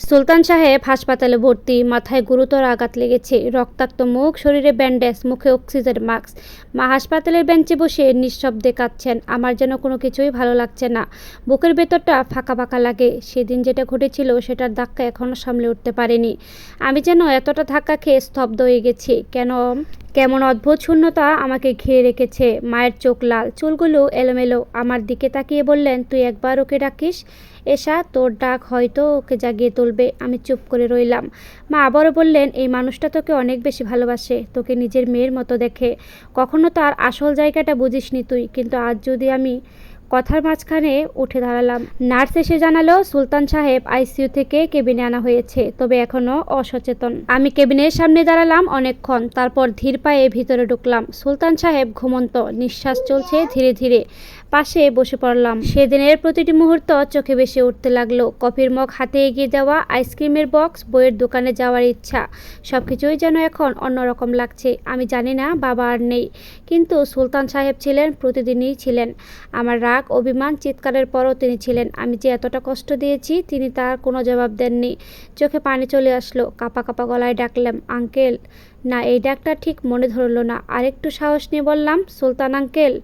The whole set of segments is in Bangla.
সুলতান সাহেব হাসপাতালে ভর্তি, মাথায় গুরুতর আঘাত লেগেছে। রক্তাক্ত মুখ, শরীরে ব্যান্ডেজ, মুখে অক্সিজেন মাস্ক। মা হাসপাতালের বেঞ্চে বসে নিঃশব্দে কাঁদছেন। আমার যেন কোনো কিছুই ভালো লাগছে না। বুকের ভেতরটা ফাঁকা ফাঁকা লাগে। সেদিন যেটা ঘটেছিল সেটার ধাক্কা এখনও সামলে উঠতে পারেনি। আমি যেন এতটা ধাক্কা খেয়ে স্তব্ধ হয়ে গেছি। কেন, কেমন অদ্ভুত শূন্যতা আমাকে ঘিরে রেখেছে। মায়ের চোখ লাল, চুলগুলো এলোমেলো। আমার দিকে তাকিয়ে বললেন, তুই একবার ওকে ডাকিস? এসা, তোর ডাক হয়তো ওকে জাগিয়ে তুলবে। আমি চুপ করে রইলাম। মা আবারও বললেন, এই মানুষটা তোকে অনেক বেশি ভালোবাসে। তোকে নিজের মেয়ের মতো দেখে। কখনো তার আসল জায়গাটা বুঝিসনি তুই। কিন্তু আজ যদি আমি কথার মাঝখানে উঠে দাঁড়ালাম। নার্স এসে জানালো, সুলতান সাহেব আইসিইউ থেকে কেবিনে আনা হয়েছে, তবে এখনও অসচেতন। আমি কেবিনের সামনে দাঁড়ালাম অনেকক্ষণ। তারপর ধীর পায়ে ভিতরে ঢুকলাম। সুলতান সাহেব ঘুমন্ত। নিঃশ্বাস চলছে ধীরে ধীরে। পাশে বসে পড়লাম। সেদিনের প্রতিটি মুহূর্ত চোখে বেশি উঠতে লাগল। কফির মগ হাতে এগিয়ে দেওয়া, আইসক্রিমের বক্স, বইয়ের দোকানে যাওয়ার ইচ্ছা। সব কিছুই যেন এখন অন্যরকম লাগছে। আমি জানি না বাবা আর নেই, কিন্তু সুলতান সাহেব ছিলেন, প্রতিদিনই ছিলেন। আমার রাগ, অভিমান, চিৎকারের পরও তিনি ছিলেন। আমি যে এতটা কষ্ট দিয়েছি, তিনি তার কোনো জবাব দেননি। চোখে পানি চলে আসলো, কাপা কাপা গলায় ডাকলাম, আঙ্কেল। না, এই ডাকটা ঠিক মনে ধরলো না। আরেকটু সাহস নিয়ে বললাম, সুলতান আঙ্কেল।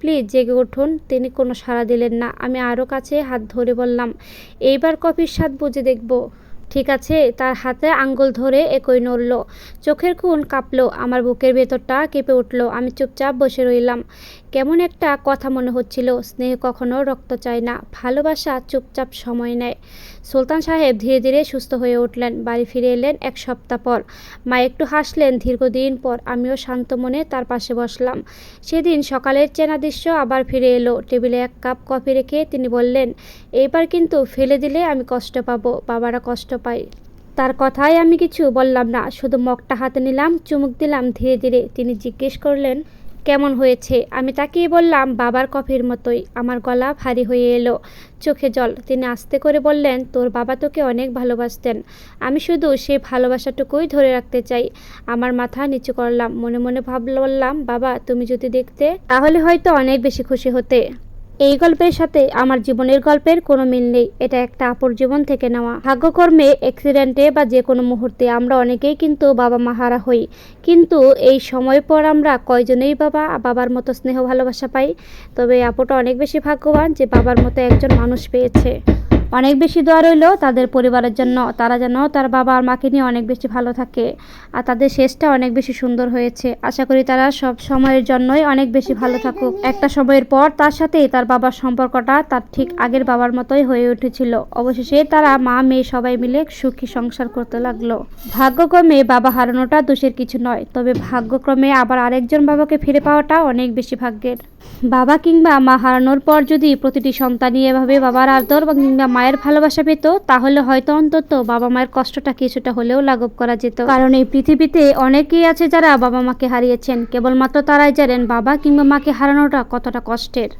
প্লিজ জেগে উঠুন, তিনি কোনো সাড়া দিলেন না। আমি আরও কাছে হাত ধরে বললাম, এইবার কফির স্বাদ বুঝে দেখব। ঠিক আছে, তার হাতে আঙ্গুল ধরে একই নড়ল। চোখের খুন কাঁপলো, আমার বুকের ভেতরটা কেঁপে উঠল, আমি চুপচাপ বসে রইলাম। কেমন একটা কথা মনে হচ্ছিল, স্নেহ কখনো রক্ত চায় না, ভালোবাসা চুপচাপ সময় নেয়। সুলতান সাহেব ধীরে ধীরে সুস্থ হয়ে উঠলেন, বাড়ি ফিরে এলেন এক সপ্তাহ পর। মা একটু হাসলেন, দীর্ঘদিন পর আমিও শান্ত মনে তার পাশে বসলাম। সেদিন সকালের চেনা দৃশ্য আবার ফিরে এলো, টেবিলে এক কাপ কফি রেখে তিনি বললেন, এইবার কিন্তু ফেলে দিলে আমি কষ্ট পাবো, বাবারা কষ্ট পায় তার কথায় আমি কিছু বললাম না, শুধু মগটা হাতে নিলাম, চুমুক দিলাম, ধীরে ধীরে তিনি জিজ্ঞেস করলেন, কেমন হয়েছে? আমি তাকিয়ে বললাম, বাবার কফির মতোই, আমার গলা ভারী হয়ে এলো, চোখে জল। তিনি আস্তে করে বললেন, তোর বাবা তোকে অনেক ভালোবাসতেন, আমি শুধু সেই ভালোবাসাটুকুই ধরে রাখতে চাই। আমার মাথা নিচু করলাম, মনে মনে ভাব বললাম বাবা, তুমি যদি দেখতে, তাহলে হয়তো অনেক বেশি খুশি হতে। এই গল্পের সাথে আমার জীবনের গল্পের কোনো মিল নেই। এটা একটা আপর জীবন থেকে নেওয়া। ভাগ্যকর্মে অ্যাক্সিডেন্টে বা যে কোনো মুহূর্তে আমরা অনেকেই কিন্তু বাবা মা হারা হই। কিন্তু এই সময় পর আমরা কয়জনেই বাবা, বাবার মতো স্নেহ ভালোবাসা পাই। তবে আপুটা অনেক বেশি ভাগ্যবান যে বাবার মতো একজন মানুষ পেয়েছে। অনেক বেশি দোয়া রইল তাদের পরিবারের জন্য, তারা যেন তার বাবা আর মাকে নিয়ে অনেক বেশি ভালো থাকে আর তাদের শেষটা অনেক বেশি সুন্দর হয়েছে। আশা করি তারা সব সময়ের জন্যই অনেক বেশি ভালো থাকুক। একটা সময়ের পর তার সাথেই তার বাবার সম্পর্কটা তার ঠিক আগের বাবার মতোই হয়ে উঠেছিল। অবশেষে তারা মা, মেয়ে সবাই মিলে সুখী সংসার করতে লাগল। ভাগ্যক্রমে বাবা হারানোটা দোষের কিছু নয়, তবে ভাগ্যক্রমে আবার আরেকজন বাবাকে ফিরে পাওয়াটা অনেক বেশি ভাগ্যের। বাবা কিংবা মা হারানোর পর যদি প্রতিটি সন্তানই এভাবে বাবার আদর বা কিংবা মায়ের ভালোবাসা পেত, তাহলে হয়তো অন্তত বাবা মায়ের কষ্টটা কিছুটা হলেও লাঘব করা যেত। কারণ এই পৃথিবীতে অনেকেই আছে যারা বাবা মাকে হারিয়েছেন, কেবলমাত্র তারাই জানেন বাবা কিংবা মাকে হারানোটা কতটা কষ্টের।